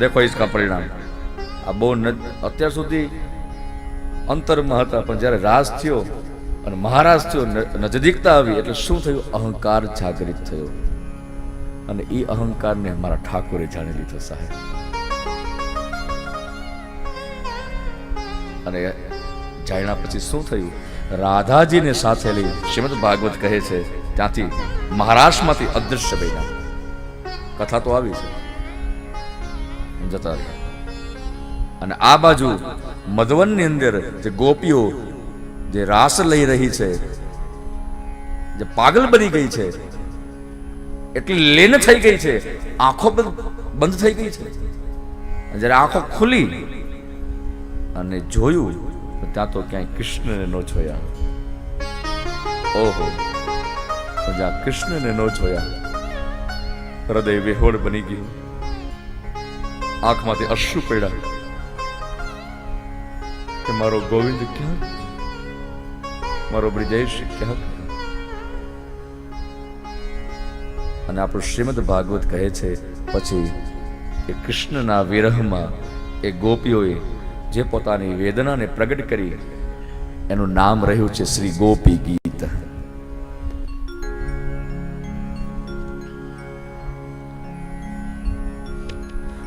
દેખો इसका પરિણામ આ બહુ ન- અત્યાર સુધી અંતરમાં હતા પણ જ્યારે રાસ થયો અને મહારાજ થયો ન- નજદીકતા આવી એટલે શું થયું અહંકાર જાગૃત થયો અને એ અહંકારને મારા ઠાકોરે જાણી લીધો સાહેબ અને જાણ્યા પછી શું થયું રાધાજીને સાથે લઈ શ્રીમદ ભાગવત કહે છે ત્યાંથી મહારાષ્ટ્રમાંથી અદૃશ્ય બન્યા કથા તો આવી છે જતા હતા અને આ બાજુ મધવનની અંદર જે ગોપીઓ જે રાસ લઈ રહી છે, જે પાગલ બની ગઈ છે, એટલી લેન થઈ ગઈ છે, આંખો બંધ થઈ ગઈ છે. જ્યારે આંખો ખુલી અને જોયું ત્યાં તો ક્યાંય કૃષ્ણને ન જોયા ઓહો જ્યાં કૃષ્ણને ન જોયા હૃદય વિહોળ બની ગયું. આંખમાંથી અશ્રુ પડ્યા. કે મારો ગોવિંદ ક્યાં? મારો બ્રિજેશ ક્યાં? અને આપણું શ્રીમદ ભાગવત કહે છે, પછી એ કૃષ્ણના વિરહમાં એ ગોપીઓએ જે પોતાની વેદનાને પ્રગટ કરી, એનું નામ રહ્યું છે શ્રી ગોપી ગીત.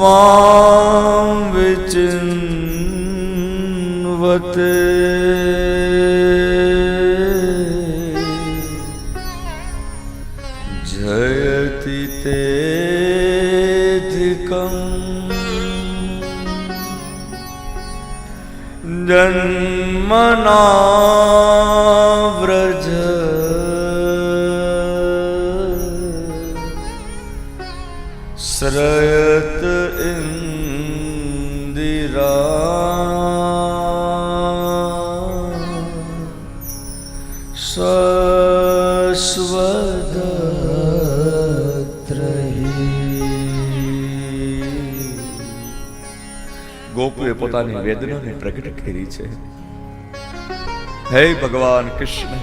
સ્ત્વાં વિચિન્વતે જયતિ તેધિકम् જન્મના વ્રજ શ્રયત પોતાની વેદનાને પ્રગટ કરી છે. હે ભગવાન કૃષ્ણ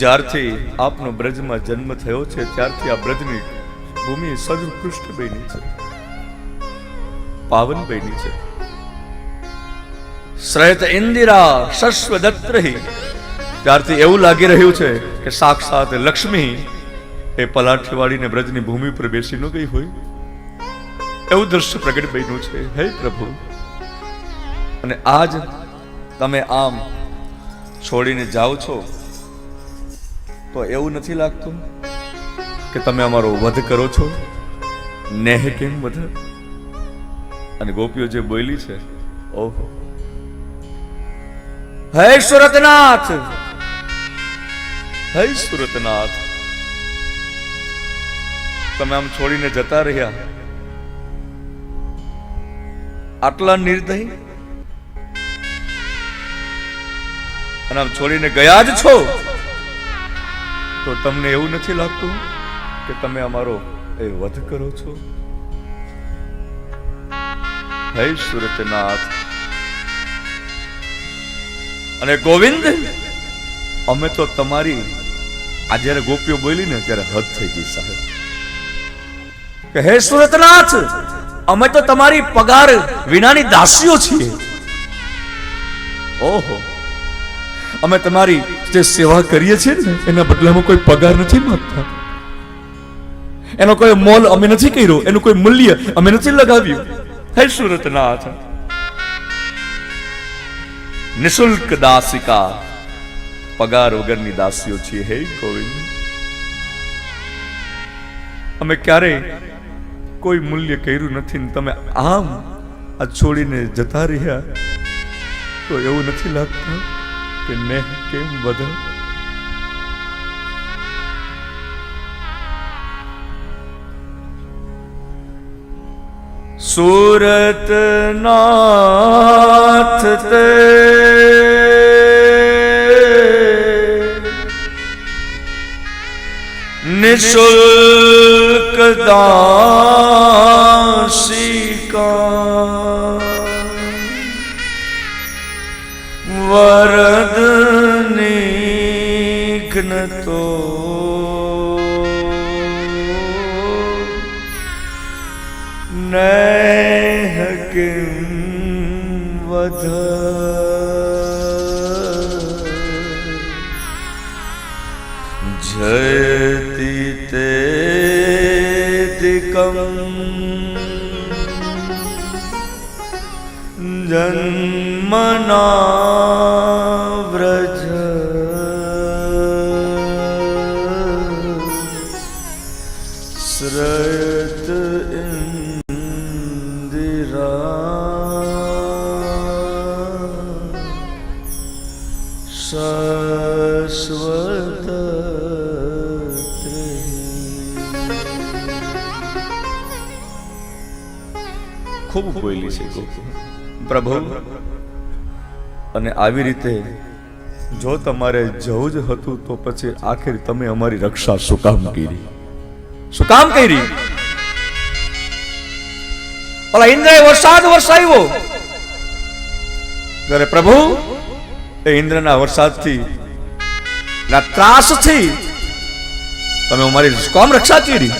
જ્યારથી આપનો બ્રજમાં જન્મ થયો છે ત્યારથી આ બ્રજની ભૂમિ સદૃષ્ટ બની છે પાવન બની છે. શ્રેત ઇન્દિરા શશ્વદત્રહી ત્યારથી એવું લાગી રહ્યું છે કે સાક્ષાત લક્ષ્મી એ પલાઠી વાળીને બ્રજની ભૂમિ પર બેસી ન ગઈ હોય. એવું દ્રશ્ય પ્રગટ બન્યું છે. હે પ્રભુ. અને આજ તમે આમ છોડીને જાઓ છો, તો એવું નથી લાગતું કે તમે અમારો વધ કરો છો? નેહ કેમ વધ? અને ગોપીઓ જે બોલી છે, ઓહો. હે સુરતનાથ! હે સુરતનાથ! તમે આમ છોડીને જતા રહ્યા. આટલા નિર્દય? અને આમ છોડીને ગયા જ છો? તો તમને એવું નથી લાગતું કે તમે અમારો એ વધ કરો છો? હે સુરતનાથ. અને ગોવિંદ, અમે તો તમારી આ જ્યારે ગોપીઓ બોલી ને ત્યારે હદ થઈ ગઈ સાહેબ. કે હે સુરતનાથ અમે તો તમારી પગાર વિનાની દાસીઓ છીએ. ઓહો. અમે તમારી જે સેવા કરીએ છીએ ને, એના બદલામાં કોઈ પગાર નથી માંગતા. એનો કોઈ મોલ અમે નથી કર્યો, એનું કોઈ મૂલ્ય અમે નથી લગાવ્યું. હે સુરતનાથ. નિશુલ્ક દાસિકા, પગાર વગરની દાસીઓ છીએ. હે ગોવિંદ. અમે ક્યારેય કોઈ મૂલ્ય કર્યું નથી ને તમે આમ આ છોડીને જતા રહ્યા, તો એવું નથી લાગતું કે મેં કેમ બધા સુરત નાથ તે નિશુલ્ક દાન દાશિકા વરદ નિઘ્નતો નૈહ કિં વધ? જયતિ તે જન્મના વ્રજ શ્રયત ઇન્દિરા શાશ્વત ખૂબ બોલી છે પ્રભુ, અને આવી રીતે જો તમારે જવું જ હતું તો પછી આખિર તમે અમારી રક્ષા શું કામ કરી? શું કામ કરી? ઓલા ઇન્દ્રએ વરસાદ વરસાવ્યો. ત્યારે પ્રભુ, એ ઇન્દ્રના વરસાદથી ના ત્રાસથી તમે અમારી કોમ રક્ષા કરી.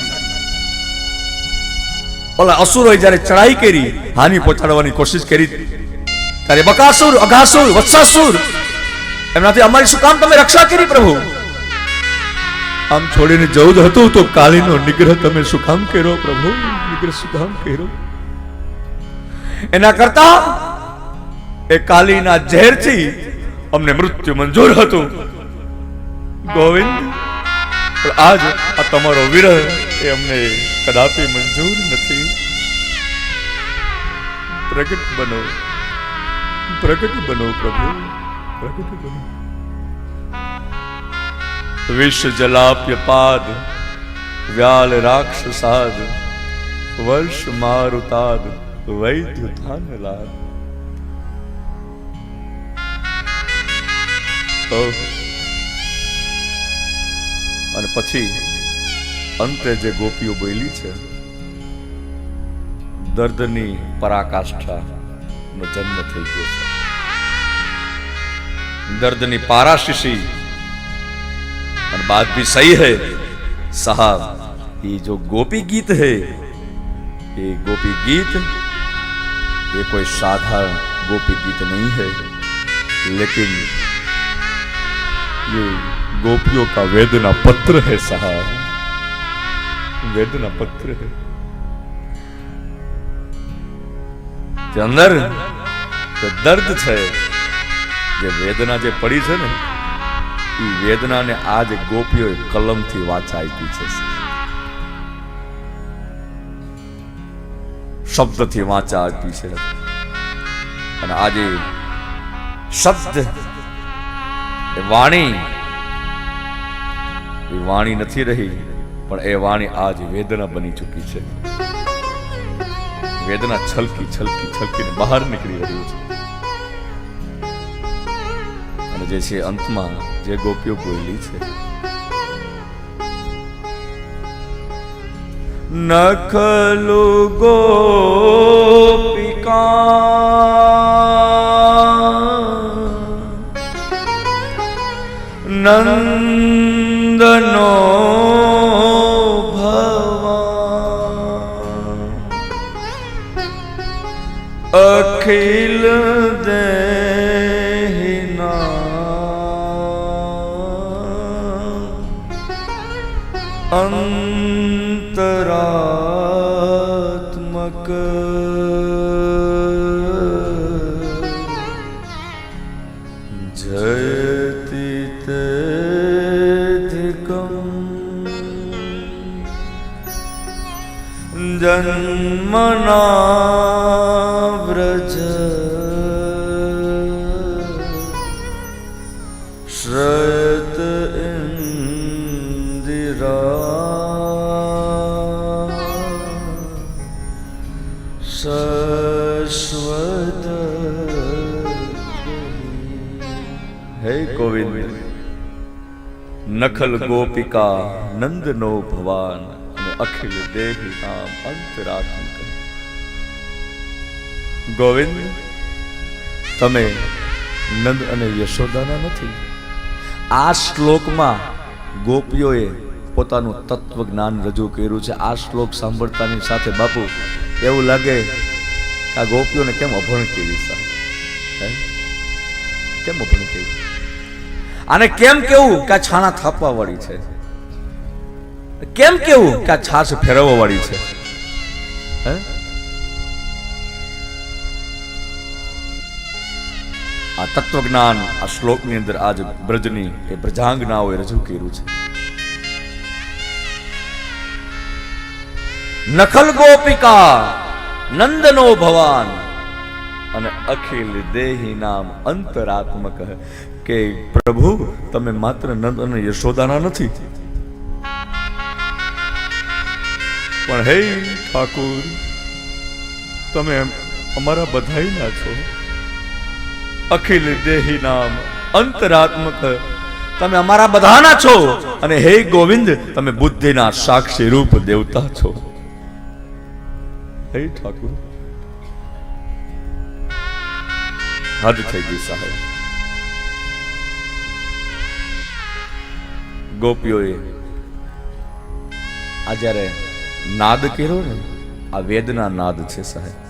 ઓલા અસુરોએ જ્યારે ચડાઈ કરી, હાનિ પહોંચાડવાની કોશિશ કરી, ત્યારે બકાસુર, અઘાસુર, વત્સાસુર, એમનાથી અમારી શું કામ? તમે રક્ષા કરી પ્રભુ. આમ છોડીને જવું જ હતું, તો કાલીનો નિગ્રહ તમે શું કામ કર્યો પ્રભુ? નિગ્રહ શું કામ કર્યો? એના કરતા એ કાલીના ઝેરથી અમને મૃત્યુ મંજૂર હતું. ગોવિંદ આજ આ તમારો વિરહ એ અમને કદાપી મંજૂર નથી. પ્રગટ બનો. પ્રગટ બનો પ્રભુ. પ્રગટ બનો. વિષ જલાપ્ય પાદ, વ્યાલ રાક્ષસાદ વર્ષ મારુતાદ વૈદ્ય થાન લાદ. અને પછી અંતે જે ગોપીઓ બોલી છે દર્દની પરાકાષ્ઠા નો જન્મ થઈ ગયો છે दर्द पाराशिशी और बात भी सही है साहब ये जो गोपी गीत है ये गोपी गीत ये कोई साधारण गोपी गीत नहीं है लेकिन ये गोपियों का वेदना पत्र है साहब वेदना पत्र है તે અંદર દર્દ છે, જે વેદના જે પડી છે ને એ વેદનાને આજ ગોપીઓએ કલમથી વાચા આપી છે. શબ્દથી વાચા આપી છે. અને આજે શબ્દ એ વાણી એ વાણી નથી રહી, પણ એ વાણી આજ વેદના બની ચૂકી છે. વેદના છલકી છલકી, છલકીને બહાર નીકળી રહ્યું છે. અને જે છે અંતમાં જે ગોપીઓ બોલી છે, નખલુ ગોપિકા નંદનો खलेहिना अन्तरात्मक ਜਨਮਨਾ નખલ ગોપિકા, નંદનો ભવાન અખિલ દેહી નામ અંતરાત્મક. ગોવિંદ, તમે નંદ અને યશોદાના નથી? આ શ્લોકમાં ગોપીઓએ પોતાનું તત્વ જ્ઞાન રજૂ કર્યું છે. આ શ્લોક સાંભળતાની સાથે બાપુ, એવું લાગે કે આ ગોપીઓને કેમ અભણ કેવી કેમ અભણ કેવી? આને કેમ કેવું કે છાણા થાપવા વાળી છે? કેમ કેવું કે છાશ ફેરવવા વાળી છે આ તત્વજ્ઞાન આ શ્લોકની અંદર આજ બ્રજની એ પ્રજાંગનાઓએ રજૂ કર્યું છે. નખલ ગોપિકા, નંદનો ભવાન, અને અખિલ દેહી નામ અંતરાત્મક કે પ્રભુ, તમે માત્ર નંદ અને યશોદાના નથી. પણ હે ઠાકુર, તમે અમારા બધાઈના છો. અખિલ દેહી નામ અંતરાત્મક, તમે અમારા બધાના છો. અને હે ગોવિંદ, તમે બુદ્ધિના સાક્ષી રૂપ દેવતા છો. હે ઠાકુર. હદ થઈ ગઈ સાહેબ. ગોપીઓએ આ જ્યારે નાદ કર્યો ને આ વેદના નાદ છે સાહેબ.